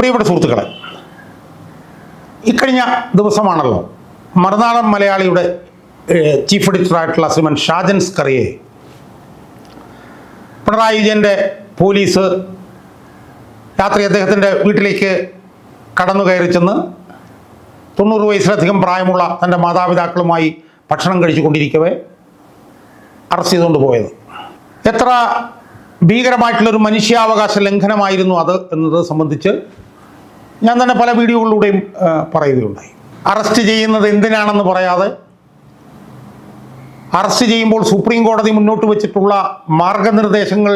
പ്രിയപ്പെട്ട സുഹൃത്തുക്കളെ ഇക്കഴിഞ്ഞ ദിവസമാണല്ലോ മറുനാടൻ മലയാളിയുടെ ചീഫ് എഡിറ്ററായിട്ടുള്ള ശ്രീമൻ ഷാജൻ സ്കറിയെ പിണറായി വിജയന്റെ പോലീസ് രാത്രി അദ്ദേഹത്തിന്റെ വീട്ടിലേക്ക് കടന്നു കയറി ചെന്ന് തൊണ്ണൂറ് വയസ്സിലധികം പ്രായമുള്ള തന്റെ മാതാപിതാക്കളുമായി ഭക്ഷണം കഴിച്ചു കൊണ്ടിരിക്കവേ അറസ്റ്റ് ചെയ്തുകൊണ്ട് പോയത്. എത്ര ഭീകരമായിട്ടുള്ളൊരു മനുഷ്യാവകാശ ലംഘനമായിരുന്നു അത് എന്നത് സംബന്ധിച്ച് ഞാൻ തന്നെ പല വീഡിയോകളിലൂടെയും പറയുകയുണ്ടായി. അറസ്റ്റ് ചെയ്യുന്നത് എന്തിനാണെന്ന് പറയാതെ അറസ്റ്റ് ചെയ്യുമ്പോൾ സുപ്രീം കോടതി മുന്നോട്ട് വെച്ചിട്ടുള്ള മാർഗനിർദ്ദേശങ്ങൾ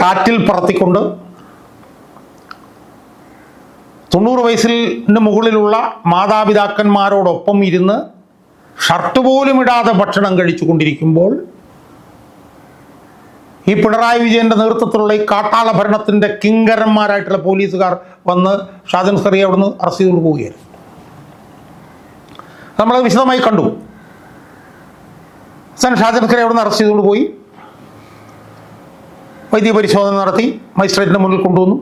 കാറ്റിൽ പറത്തിക്കൊണ്ട് തൊണ്ണൂറ് വയസ്സിന് മുകളിലുള്ള മാതാപിതാക്കന്മാരോടൊപ്പം ഇരുന്ന് ഷർട്ട് പോലും ഇടാതെ ഭക്ഷണം കഴിച്ചു കൊണ്ടിരിക്കുമ്പോൾ ഈ പിണറായി വിജയന്റെ നേതൃത്വത്തിലുള്ള ഈ കാട്ടാള ഭരണത്തിന്റെ കിങ്കരന്മാരായിട്ടുള്ള പോലീസുകാർ വന്ന് ഷാജൻ സ്കറിയെ അവിടുന്ന് അറസ്റ്റ് ചെയ്തുകൊണ്ട് പോവുകയായിരുന്നു നമ്മൾ വിശദമായി കണ്ടു. ഷാജൻ സ്കറിയെ അവിടുന്ന് അറസ്റ്റ് ചെയ്തുകൊണ്ട് പോയി. വൈദ്യ പരിശോധന നടത്തി മജിസ്ട്രേറ്റിന്റെ മുന്നിൽ കൊണ്ടുവന്നു.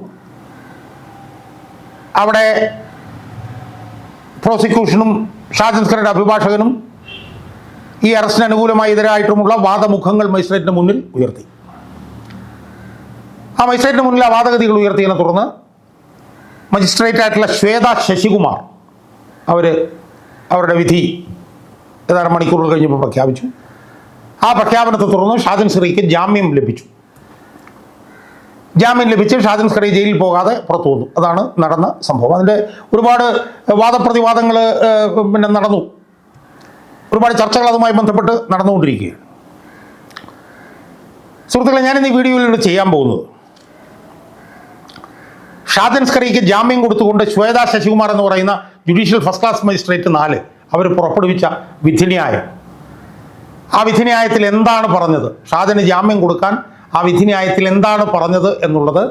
അവിടെ പ്രോസിക്യൂഷനും ഷാജൻ സ്കറിയുടെ അഭിഭാഷകനും ഈ അറസ്റ്റിന് അനുകൂലമായി എതിരായിട്ടുമുള്ള വാദമുഖങ്ങൾ മജിസ്ട്രേറ്റിന് മുന്നിൽ ഉയർത്തി. ആ മജിസ്ട്രേറ്റിന് മുന്നിൽ ആ വാദഗതികൾ ഉയർത്തിയതിനെ തുടർന്ന് മജിസ്ട്രേറ്റ് ആയിട്ടുള്ള ശ്വേത ശശികുമാർ അവർ അവരുടെ വിധി ഏതാനും മണിക്കൂറുകൾ കഴിഞ്ഞപ്പോൾ പ്രഖ്യാപിച്ചു. ആ പ്രഖ്യാപനത്തെ തുടർന്ന് ഷാജൻ സ്കറിക്ക് ജാമ്യം ലഭിച്ചു. ജാമ്യം ലഭിച്ച് ഷാജൻ സ്കറി ജയിലിൽ പോകാതെ പുറത്തു വന്നു. അതാണ് നടന്ന സംഭവം. അതിന്റെ ഒരുപാട് വാദപ്രതിവാദങ്ങൾ പിന്നെ നടന്നു. ഒരുപാട് ചർച്ചകൾ അതുമായി ബന്ധപ്പെട്ട് നടന്നുകൊണ്ടിരിക്കുകയാണ്. സുഹൃത്തുക്കളെ ഞാനിന്ന് ഈ വീഡിയോയിലൂടെ ചെയ്യാൻ പോകുന്നത് ഷാജൻ സ്കറിക്ക് ജാമ്യം കൊടുത്തുകൊണ്ട് ശ്വേത ശശികുമാർ എന്ന് പറയുന്ന ജുഡീഷ്യൽ ഫസ്റ്റ് ക്ലാസ് മജിസ്ട്രേറ്റ് നാല് അവർ പുറപ്പെടുവിച്ച വിധിന്യായം. ആ വിധിന്യായത്തിൽ എന്താണ് പറഞ്ഞത്? ഷാജന് ജാമ്യം കൊടുക്കാൻ ആ വിധിന്യായത്തിൽ എന്താണ് പറഞ്ഞത് എന്നുള്ളത്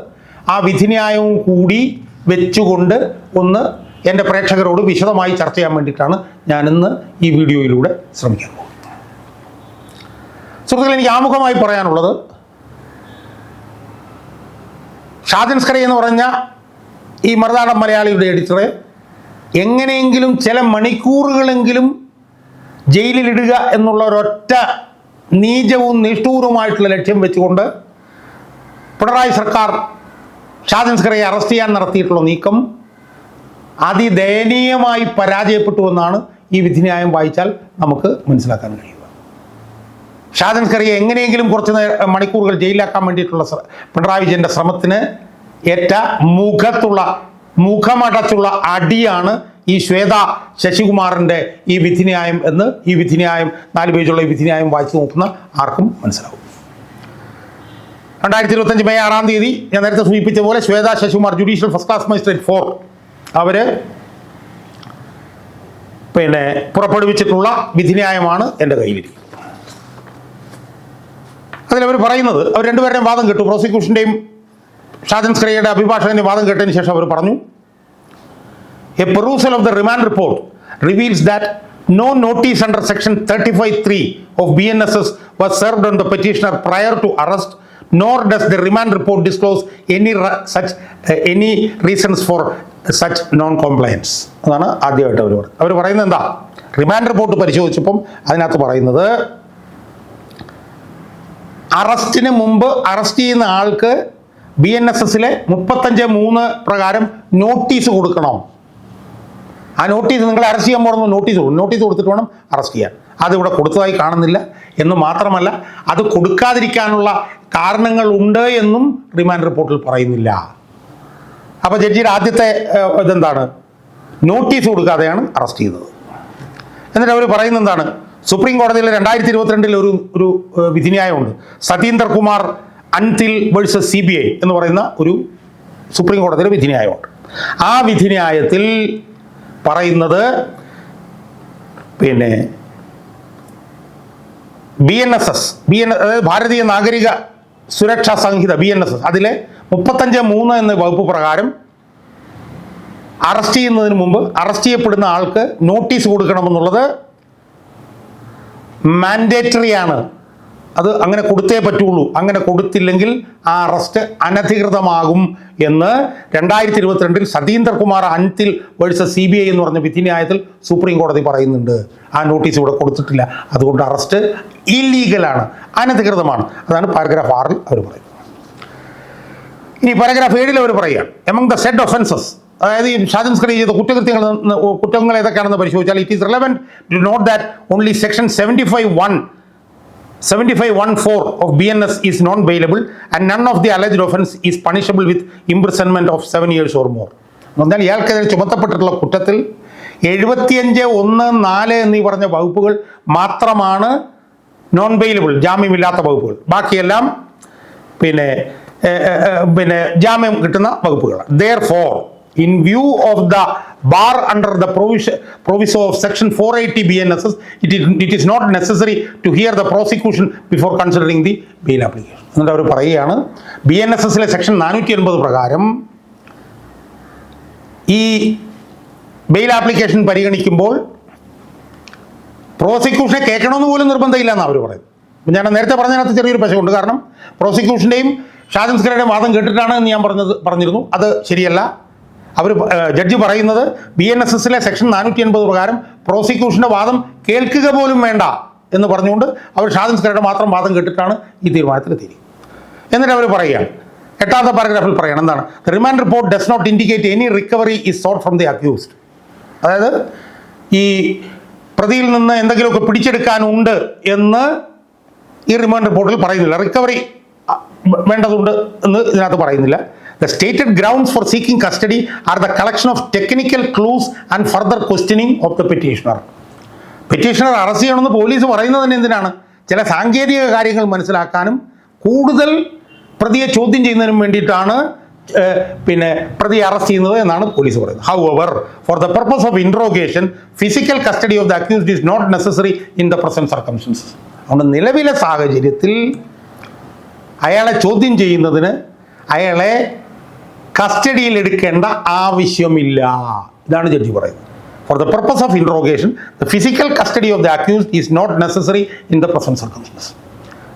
ആ വിധിന്യായവും കൂടി വെച്ചുകൊണ്ട് ഒന്ന് എന്റെ പ്രേക്ഷകരോട് വിശദമായി ചർച്ച ചെയ്യാൻ വേണ്ടിയിട്ടാണ് ഞാനിന്ന് ഈ വീഡിയോയിലൂടെ ശ്രമിക്കാൻ പോകുന്നത് സുഹൃത്തുക്കളെ എനിക്ക് ആമുഖമായി പറയാനുള്ളത് ഷാജൻ സ്കറി എന്ന് പറഞ്ഞ ഈ മറുനാടൻ മലയാളിയുടെ എഡിറ്റർ എങ്ങനെയെങ്കിലും ചില മണിക്കൂറുകളെങ്കിലും ജയിലിലിടുക എന്നുള്ള ഒരൊറ്റ നീചവും നിഷ്ഠൂരവുമായിട്ടുള്ള ലക്ഷ്യം വെച്ചുകൊണ്ട് പിണറായി സർക്കാർ ഷാജൻ സ്കറിയെ അറസ്റ്റ് ചെയ്യാൻ നടത്തിയിട്ടുള്ള നീക്കം അതിദയനീയമായി പരാജയപ്പെട്ടു എന്നാണ് ഈ വിധിന്യായം വായിച്ചാൽ നമുക്ക് മനസ്സിലാക്കാൻ കഴിയുക ഷാജൻ സ്കറിയെ എങ്ങനെയെങ്കിലും കുറച്ച് മണിക്കൂറുകൾ ജയിലിലാക്കാൻ വേണ്ടിയിട്ടുള്ള പിണറായി വിജയന്റെ ശ്രമത്തിന് ഏറ്റ മുഖത്തുള്ള മുഖമടച്ചുള്ള അടിയാണ് ഈ ശ്വേത ശശികുമാറിന്റെ ഈ വിധിന്യായം എന്ന് ഈ വിധിന്യായം നാല് പേജുള്ള ഈ വിധിന്യായം വായിച്ചു നോക്കുന്ന ആർക്കും മനസ്സിലാവും. രണ്ടായിരത്തി ഇരുപത്തഞ്ച് മെയ് ആറാം തീയതി ഞാൻ നേരത്തെ സൂചിപ്പിച്ച പോലെ Shweta Sasikumar judicial first class magistrate four അവർ പിന്നെ പുറപ്പെടുവിച്ചിട്ടുള്ള വിധിന്യായമാണ് എന്റെ കയ്യിലിരിക്കുന്നത്. അതിലവർ പറയുന്നത് അവർ രണ്ടുപേരുടെയും വാദം കേട്ടു. പ്രോസിക്യൂഷന്റെയും ഷാജൻ സ്ക്രിയയുടെ അഭിഭാഷകന്റെ വാദം കേട്ടതിന് ശേഷം അവർ പറഞ്ഞു a perusal of the remand report reveals that thirty five three of B N S S was served on the petitioner prior to arrest nor does the remand report disclose any such any reasons for such non compliance അതാണ് ആദ്യമായിട്ട് അവർ പറയുന്നത് അവർ പറയുന്നത് എന്താ? Remand report പരിശോധിച്ചപ്പം അതിനകത്ത് പറയുന്നത് അറസ്റ്റിന് മുമ്പ് arrest ചെയ്യുന്ന ആൾക്ക് ബി എൻ എസ് എസിലെ മുപ്പത്തഞ്ച് മൂന്ന് പ്രകാരം നോട്ടീസ് കൊടുക്കണം. ആ നോട്ടീസ് നിങ്ങൾ അറസ്റ്റ് ചെയ്യാൻ പോകണമെന്ന് നോട്ടീസ് കൊടുക്കും നോട്ടീസ് കൊടുത്തിട്ട് വേണം അറസ്റ്റ് ചെയ്യാൻ. അതിവിടെ കൊടുത്തതായി കാണുന്നില്ല. എന്ന് മാത്രമല്ല അത് കൊടുക്കാതിരിക്കാനുള്ള കാരണങ്ങൾ ഉണ്ട് എന്നും റിമാൻഡ് റിപ്പോർട്ടിൽ പറയുന്നില്ല. അപ്പോൾ ജഡ്ജിയുടെ ആദ്യത്തെ ഇതെന്താണ്? നോട്ടീസ് കൊടുക്കാതെയാണ് അറസ്റ്റ് ചെയ്തത്. എന്നിട്ട് അവർ പറയുന്നത് എന്താണ്? സുപ്രീം കോടതിയിൽ രണ്ടായിരത്തി ഇരുപത്തിരണ്ടിൽ ഒരു ഒരു വിധിന്യായമുണ്ട്. Satinder Kumar Antil versus C B I എന്ന് പറയുന്ന ഒരു സുപ്രീം കോടതിയിലെ വിധിന്യായമുണ്ട്. ആ വിധിന്യായത്തിൽ പറയുന്നത് പിന്നെ B N S S B N അതായത് Bharatiya Nagarik Suraksha Sanhita B N S S അതിലെ മുപ്പത്തഞ്ച് മൂന്ന് എന്ന വകുപ്പ് പ്രകാരം അറസ്റ്റ് ചെയ്യുന്നതിന് മുമ്പ് അറസ്റ്റ് ചെയ്യപ്പെടുന്ന ആൾക്ക് നോട്ടീസ് കൊടുക്കണമെന്നുള്ളത് മാൻഡേറ്ററി ആണ്. അത് അങ്ങനെ കൊടുത്തേ പറ്റുള്ളൂ. അങ്ങനെ കൊടുത്തില്ലെങ്കിൽ ആ അറസ്റ്റ് അനധികൃതമാകും എന്ന് രണ്ടായിരത്തി ഇരുപത്തിരണ്ടിൽ Satinder Kumar Antil versus C B I എന്ന് പറഞ്ഞ വിധിന്യായത്തിൽ സുപ്രീം കോടതി പറയുന്നുണ്ട്. ആ നോട്ടീസ് ഇവിടെ കൊടുത്തിട്ടില്ല. അതുകൊണ്ട് അറസ്റ്റ് ഇല്ലീഗലാണ് അനധികൃതമാണ്. അതാണ് പാരഗ്രാഫ് ആറിൽ അവർ പറയുന്നത്. ഇനി പാരഗ്രാഫ് ഏഴിൽ അവർ പറയുകയാണ്. എമംഗ് ദ സെഡ് ഒഫൻസസ് അതായത് ഈ ഷാജൻ സ്കറി ചെയ്ത കുറ്റകൃത്യങ്ങൾ കുറ്റങ്ങൾ ഏതൊക്കെയാണെന്ന് പരിശോധിച്ചാൽ it is relevant to note that only section seventy five one seventy five one four of B N S is non bailable and none of the alleged offence is punishable with imprisonment of seven years or more എന്ന് പറഞ്ഞാൽ ഇയാൾക്കെതിരെ ചുമത്തപ്പെട്ടിട്ടുള്ള കുറ്റത്തിൽ എഴുപത്തിയഞ്ച് ഒന്ന് നാല് എന്നീ പറഞ്ഞ വകുപ്പുകൾ മാത്രമാണ് നോൺ ബെയിലബിൾ ജാമ്യമില്ലാത്ത വകുപ്പുകൾ. ബാക്കിയെല്ലാം പിന്നെ പിന്നെ ജാമ്യം കിട്ടുന്ന വകുപ്പുകൾ therefore in view of the bar under the provision proviso of section four eighty B N S S it it is not necessary to hear the prosecution before considering the bail application. എന്നിട്ട് അവർ പറയുകയാണ് B N S എസിലെ section നാനൂറ്റി എൺപത് പ്രകാരം ഈ bail application പരിഗണിക്കുമ്പോൾ പ്രോസിക്യൂഷനെ കേൾക്കണമെന്ന് പോലും നിർബന്ധമില്ല എന്നാണ് അവർ പറയുന്നത്. അപ്പം ഞാൻ നേരത്തെ പറഞ്ഞതിനകത്ത് ചെറിയൊരു പശമുണ്ട് കാരണം പ്രോസിക്യൂഷന്റെയും ഷാജൻസ്കറുടെയും വാദം കേട്ടിട്ടാണ് എന്ന് ഞാൻ പറഞ്ഞത് പറഞ്ഞിരുന്നു. അത് ശരിയല്ല. അവർ ജഡ്ജി പറയുന്നത് ബി എൻ എസ് എസിലെ സെക്ഷൻ നാനൂറ്റി എൺപത് പ്രകാരം പ്രോസിക്യൂഷന്റെ വാദം കേൾക്കുക പോലും വേണ്ട എന്ന് പറഞ്ഞുകൊണ്ട് അവർ ഷാദിൻ സ്കറയുടെ മാത്രം വാദം കേട്ടിട്ടാണ് ഈ തീരുമാനത്തിൽ തീരുമാനത്തിലെത്തിയത് എന്നിട്ട് അവർ പറയുകയാണ് എട്ടാമത്തെ പാരഗ്രാഫിൽ പറയണം എന്താണ്? Remand report does not indicate any recovery is sought from the accused അതായത് ഈ പ്രതിയിൽ നിന്ന് എന്തെങ്കിലുമൊക്കെ പിടിച്ചെടുക്കാനുണ്ട് എന്ന് ഈ റിമാൻഡ് റിപ്പോർട്ടിൽ പറയുന്നില്ല. റിക്കവറി വേണ്ടതുണ്ട് എന്ന് ഇതിനകത്ത് പറയുന്നില്ല. The stated grounds for seeking custody are the collection of technical clues and further questioning of the petitioner petitioner arrest ചെയ്യണമെന്ന് പോലീസ് പറയുന്നത് തന്നെ എന്തിനാണ്? ചില സാങ്കേതിക കാര്യങ്ങൾ മനസ്സിലാക്കാനും കൂടുതൽ പ്രതിയെ ചോദ്യം ചെയ്യുന്നതിനും വേണ്ടിയിട്ടാണ് പിന്നെ പ്രതിയെ അറസ്റ്റ് ചെയ്യുന്നത് എന്നാണ് പോലീസ് പറയുന്നത്. However for the purpose of interrogation physical custody of the accused is not necessary in the present circumstances അതുകൊണ്ട് നിലവിലെ സാഹചര്യത്തിൽ അയാളെ ചോദ്യം ചെയ്യുന്നതിന് അയാളെ കസ്റ്റഡിയിൽ എടുക്കേണ്ട ആവശ്യമില്ല. ഇതാണ് ജഡ്ജി പറയുന്നത്. For the purpose of interrogation the physical custody of the accuse is not necessary in the present circumstance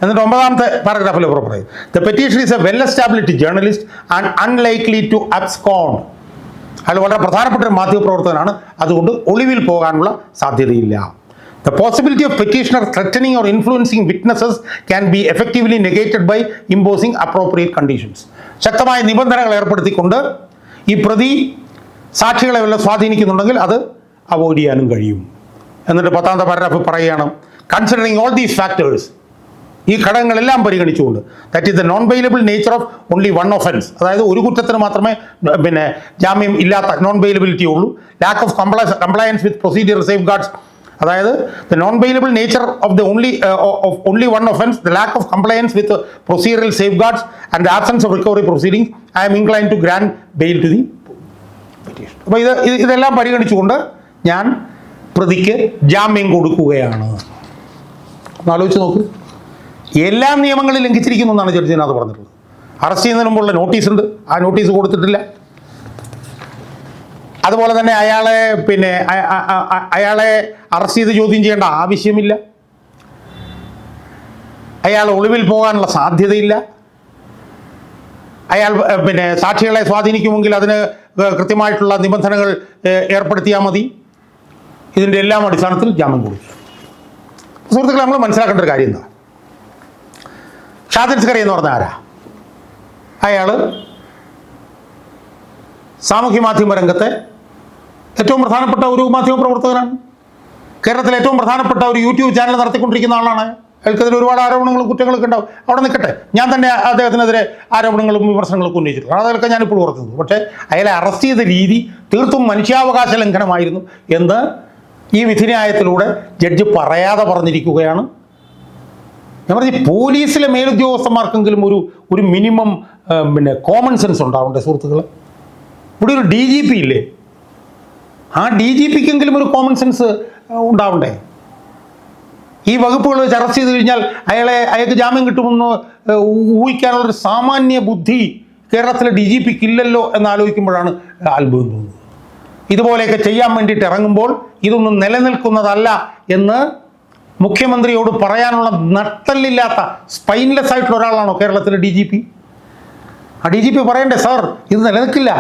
എന്നിട്ട് ഒമ്പതാമത്തെ പാരഗ്രാഫിൽ ഇവർ പറയും the petition is a well established journalist and unlikely to abscond അയാൾ വളരെ പ്രധാനപ്പെട്ട ഒരു മാധ്യമപ്രവർത്തകനാണ്. അതുകൊണ്ട് ഒളിവിൽ പോകാനുള്ള സാധ്യതയില്ല. The possibility of petitioner threatening or influencing witnesses can be effectively negated by imposing appropriate conditions ശക്തമായ നിബന്ധനകൾ ഏർപ്പെടുത്തിക്കൊണ്ട് ഈ പ്രതി സാക്ഷികളെ വല്ല സ്വാധീനിക്കുന്നുണ്ടെങ്കിൽ അത് അവോയ്ഡ് ചെയ്യാനും കഴിയും. എന്നിട്ട് പത്താമത്തെ പാരഗ്രാഫ് പറയുകയാണ് കൺസിഡറിങ് ഓൾ ദീസ് ഫാക്ടേഴ്സ് ഈ ഘടകങ്ങളെല്ലാം പരിഗണിച്ചുകൊണ്ട് that is the non bailable nature of only one offence അതായത് ഒരു കുറ്റത്തിന് മാത്രമേ പിന്നെ ജാമ്യം ഇല്ലാത്ത നോൺ ബെയിലബിലിറ്റി ഉള്ളൂ lack of comply compliance with procedure safeguards അതായത് the non bailable nature of the only of only one offence the lack of compliance with procedural safeguards and absence of recovery proceeding I am incline to grant bail to the petition അപ്പോൾ ഇത് ഇത് ഇതെല്ലാം പരിഗണിച്ചുകൊണ്ട് ഞാൻ പ്രതിക്ക് ജാമ്യം കൊടുക്കുകയാണ്. ഒന്ന് ആലോചിച്ച് നോക്ക്. എല്ലാ നിയമങ്ങളും ലംഘിച്ചിരിക്കുന്നു എന്നാണ് ജഡ്ജി പറഞ്ഞിട്ടുള്ളത്. അറസ്റ്റ് ചെയ്യുന്നതിന് മുമ്പുള്ള നോട്ടീസ് ഉണ്ട്. ആ നോട്ടീസ് കൊടുത്തിട്ടില്ല. അതുപോലെ തന്നെ അയാളെ പിന്നെ അയാളെ അറസ്റ്റ് ചെയ്ത് ചോദ്യം ചെയ്യേണ്ട ആവശ്യമില്ല. അയാൾ ഒളിവിൽ പോകാനുള്ള സാധ്യതയില്ല. അയാൾ പിന്നെ സാക്ഷികളെ സ്വാധീനിക്കുമെങ്കിൽ അതിന് കൃത്യമായിട്ടുള്ള നിബന്ധനകൾ ഏർ, ഏർപ്പെടുത്തിയാൽ മതി. ഇതിന്റെ എല്ലാം അടിസ്ഥാനത്തിൽ ജാമ്യം കൊടുക്കും. സുഹൃത്തുക്കളെ നമ്മൾ മനസ്സിലാക്കേണ്ട ഒരു കാര്യം എന്താ? ഷാദിൻ എന്ന് പറഞ്ഞ ആരാ? അയാൾ സാമൂഹ്യ മാധ്യമ രംഗത്തെ ഏറ്റവും പ്രധാനപ്പെട്ട ഒരു മാധ്യമ പ്രവർത്തകനാണ്. കേരളത്തിലെ ഏറ്റവും പ്രധാനപ്പെട്ട ഒരു യൂട്യൂബ് ചാനൽ നടത്തിക്കൊണ്ടിരിക്കുന്ന ആളാണ്. അയാൾക്കെതിരെ ഒരുപാട് ആരോപണങ്ങളും കുറ്റങ്ങളൊക്കെ ഉണ്ടാവും. അവിടെ നിൽക്കട്ടെ. ഞാൻ തന്നെ അദ്ദേഹത്തിനെതിരെ ആരോപണങ്ങളും വിമർശനങ്ങളൊക്കെ ഉന്നയിച്ചിട്ടുണ്ട്. അതൊക്കെ ഞാനിപ്പോൾ ഓർത്തുന്നു പക്ഷേ അയാളെ അറസ്റ്റ് ചെയ്ത രീതി തീർത്തും മനുഷ്യാവകാശ ലംഘനമായിരുന്നു എന്ന് ഈ വിധിന്യായത്തിലൂടെ ജഡ്ജ് പറയാതെ പറഞ്ഞിരിക്കുകയാണ്. ഞാൻ പറഞ്ഞു പോലീസിലെ മേലുദ്യോഗസ്ഥന്മാർക്കെങ്കിലും ഒരു ഒരു മിനിമം പിന്നെ കോമൺ സെൻസ് ഉണ്ടാവണ്ടേ സുഹൃത്തുക്കളെ? ഇവിടെ ഒരു ഡി ജി പി ഇല്ലേ? ആ ഡി ജി പിക്കെങ്കിലും ഒരു കോമൺ സെൻസ് ഉണ്ടാവണ്ടേ? ഈ വകുപ്പുകൾ വെച്ച് അറസ്റ്റ് ചെയ്ത് കഴിഞ്ഞാൽ അയാളെ അയാൾക്ക് ജാമ്യം കിട്ടുമെന്ന് ഊഹിക്കാനുള്ള ഒരു സാമാന്യ ബുദ്ധി കേരളത്തിലെ ഡി ജി പിക്ക് ഇല്ലല്ലോ എന്ന് ആലോചിക്കുമ്പോഴാണ് അത്ഭുതം തോന്നുന്നത്. ഇതുപോലെയൊക്കെ ചെയ്യാൻ വേണ്ടിയിട്ട് ഇറങ്ങുമ്പോൾ ഇതൊന്നും നിലനിൽക്കുന്നതല്ല എന്ന് മുഖ്യമന്ത്രിയോട് പറയാനുള്ള നട്ടല്ലില്ലാത്ത സ്പൈൻലെസ് ആയിട്ടുള്ള ഒരാളാണോ കേരളത്തിലെ ഡി ജി പി? ആ ഡി ജി പി പറയണ്ടേ സാർ ഇത് നിലനിൽക്കില്ല.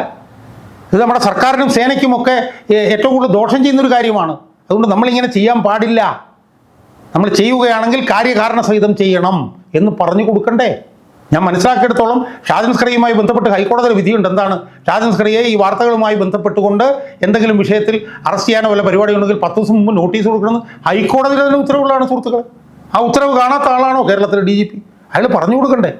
ഇത് നമ്മുടെ സർക്കാരിനും സേനയ്ക്കുമൊക്കെ ഏറ്റവും കൂടുതൽ ദോഷം ചെയ്യുന്നൊരു കാര്യമാണ്. അതുകൊണ്ട് നമ്മളിങ്ങനെ ചെയ്യാൻ പാടില്ല. നമ്മൾ ചെയ്യുകയാണെങ്കിൽ കാര്യകാരണ സഹിതം ചെയ്യണം എന്ന് പറഞ്ഞു കൊടുക്കണ്ടേ. ഞാൻ മനസ്സിലാക്കിയെടുത്തോളം ഷാജൻ സ്കറിയുമായി ബന്ധപ്പെട്ട് ഹൈക്കോടതിയിൽ വിധിയുണ്ട്. എന്താണ്? ഷാജൻ സ്കറിയെ ഈ വാർത്തകളുമായി ബന്ധപ്പെട്ടുകൊണ്ട് എന്തെങ്കിലും വിഷയത്തിൽ അറസ്റ്റ് ചെയ്യാനോ വല്ല പരിപാടി ഉണ്ടെങ്കിൽ പത്ത് ദിവസം മുമ്പ് നോട്ടീസ് കൊടുക്കണം. ഹൈക്കോടതിയിൽ തന്നെ ഉത്തരവുകളാണ് സുഹൃത്തുക്കളെ. ആ ഉത്തരവ് കാണാത്ത ആളാണോ കേരളത്തിലെ ഡി ജി പി? അയാൾ പറഞ്ഞു കൊടുക്കണ്ടേ.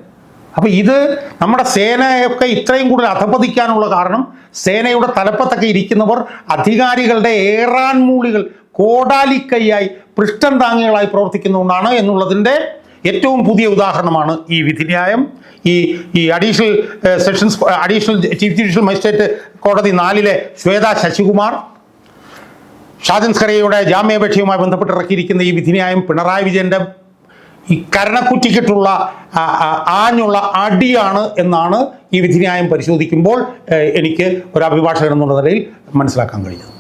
അപ്പോൾ ഇത് നമ്മുടെ സേനയൊക്കെ ഇത്രയും കൂടുതൽ അധപതിക്കാനുള്ള കാരണം സേനയുടെ തലപ്പത്തൊക്കെ ഇരിക്കുന്നവർ അധികാരികളുടെ ഏറാൻ മൂളികൾ കോടാലിക്കൈയായി പൃഷ്ഠം താങ്ങികളായി പ്രവർത്തിക്കുന്നതുകൊണ്ടാണ് എന്നുള്ളതിന്റെ ഏറ്റവും പുതിയ ഉദാഹരണമാണ് ഈ വിധിന്യായം. ഈ ഈ additional sessions additional chief judicial magistrate കോടതി നാലിലെ ശ്വേത ശശികുമാർ ഷാജൻ സ്കറിയയുടെ ജാമ്യാപേക്ഷയുമായി ബന്ധപ്പെട്ട് ഇറക്കിയിരിക്കുന്ന ഈ വിധിന്യായം പിണറായി വിജയന്റെ ഈ കരണക്കുറ്റിക്കിട്ടുള്ള ആഞ്ഞുള്ള അടിയാണ് എന്നാണ് ഈ വിധിന്യായം പരിശോധിക്കുമ്പോൾ എനിക്ക് ഒരു അഭിഭാഷകൻ എന്നുള്ള നിലയിൽ മനസ്സിലാക്കാൻ കഴിയുന്നത്.